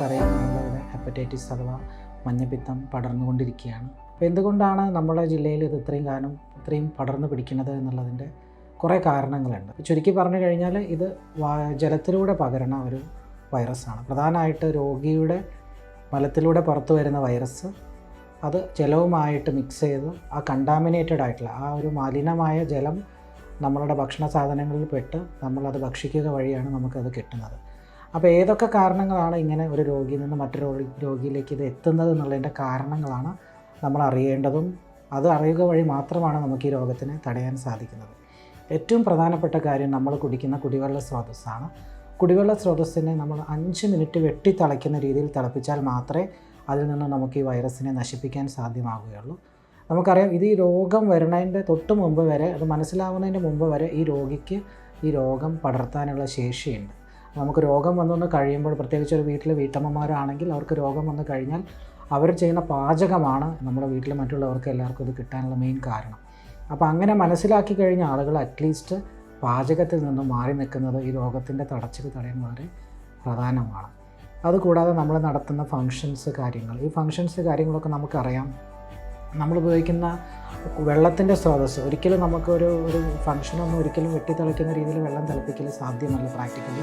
നമുക്കറിയാം നമ്മളിവിടെ ഹെപ്പറ്റൈറ്റിസ് അഥവാ മഞ്ഞപ്പിത്തം പടർന്നുകൊണ്ടിരിക്കുകയാണ്. അപ്പോൾ എന്തുകൊണ്ടാണ് നമ്മുടെ ജില്ലയിൽ ഇത് ഇത്രയും കാലം ഇത്രയും പടർന്നു പിടിക്കുന്നത് എന്നുള്ളതിന്റെ കുറേ കാരണങ്ങളുണ്ട്. ചുരുക്കി പറഞ്ഞു കഴിഞ്ഞാൽ ഇത് ജലത്തിലൂടെ പകരുന്ന ഒരു വൈറസാണ്. പ്രധാനമായിട്ട് രോഗിയുടെ മലത്തിലൂടെ പുറത്തു വരുന്ന വൈറസ് അത് ജലവുമായിട്ട് മിക്സ് ചെയ്ത് ആ കണ്ടാമിനേറ്റഡ് ആയിട്ടുള്ള ആ ഒരു മലിനമായ ജലം നമ്മളുടെ ഭക്ഷണ സാധനങ്ങളിൽ പെട്ട് നമ്മളത് ഭക്ഷിക്കുക വഴിയാണ് നമുക്കത് കിട്ടുന്നത്. അപ്പോൾ ഏതൊക്കെ കാരണങ്ങളാണ് ഇങ്ങനെ ഒരു രോഗിയിൽ നിന്ന് മറ്റൊരു രോഗിയിലേക്ക് ഇത് എത്തുന്നത് എന്നുള്ളതിന്റെ കാരണങ്ങളാണ് നമ്മൾ അറിയേണ്ടതും അത് അറിയുക വഴി മാത്രമാണ് നമുക്ക് ഈ രോഗത്തിനെ തടയാൻ സാധിക്കുന്നത്. ഏറ്റവും പ്രധാനപ്പെട്ട കാര്യം നമ്മൾ കുടിക്കുന്ന കുടിവെള്ള സ്രോതസ്സാണ്. കുടിവെള്ള സ്രോതസ്സിനെ നമ്മൾ അഞ്ച് മിനിറ്റ് വെട്ടി തിളയ്ക്കുന്ന രീതിയിൽ തിളപ്പിച്ചാൽ മാത്രമേ അതിൽ നിന്ന് നമുക്ക് ഈ വൈറസിനെ നശിപ്പിക്കാൻ സാധ്യമാവുകയുള്ളൂ. നമുക്കറിയാം ഇത് ഈ രോഗം വരുന്നതിന്റെ തൊട്ട് മുമ്പ് വരെ അത് മനസ്സിലാവുന്നതിന്റെ മുമ്പ് വരെ ഈ രോഗിക്ക് ഈ രോഗം പടർത്താനുള്ള ശേഷിയുണ്ട്. നമുക്ക് രോഗം വന്നൊന്ന് കഴിയുമ്പോൾ പ്രത്യേകിച്ച് ഒരു വീട്ടിലെ വീട്ടമ്മമാരാണെങ്കിൽ അവർക്ക് രോഗം വന്നു കഴിഞ്ഞാൽ അവർ ചെയ്യുന്ന പാചകമാണ് നമ്മുടെ വീട്ടിലെ മറ്റുള്ളവർക്ക് എല്ലാവർക്കും ഇത് കിട്ടാനുള്ള മെയിൻ കാരണം. അപ്പോൾ അങ്ങനെ മനസ്സിലാക്കി കഴിഞ്ഞ ആളുകൾ അറ്റ്ലീസ്റ്റ് പാചകത്തിൽ നിന്നും മാറി നിൽക്കുന്നത് ഈ രോഗത്തിന്റെ തടച്ചിൽ തടയാൻ വളരെ പ്രധാനമാണ്. അതുകൂടാതെ നമ്മൾ നടത്തുന്ന ഫങ്ഷൻസ് കാര്യങ്ങൾ. ഈ ഫങ്ഷൻസ് കാര്യങ്ങളൊക്കെ നമുക്കറിയാം. നമ്മൾ ഉപയോഗിക്കുന്ന വെള്ളത്തിന്റെ സ്രോതസ്സ്. ഒരിക്കലും നമുക്ക് ഒരു ഒരു ഫംഗ്ഷനൊന്നും ഒരിക്കലും വെട്ടിത്തിളയ്ക്കുന്ന രീതിയിൽ വെള്ളം തിളപ്പിക്കൽ സാധ്യമല്ല പ്രാക്ടിക്കലി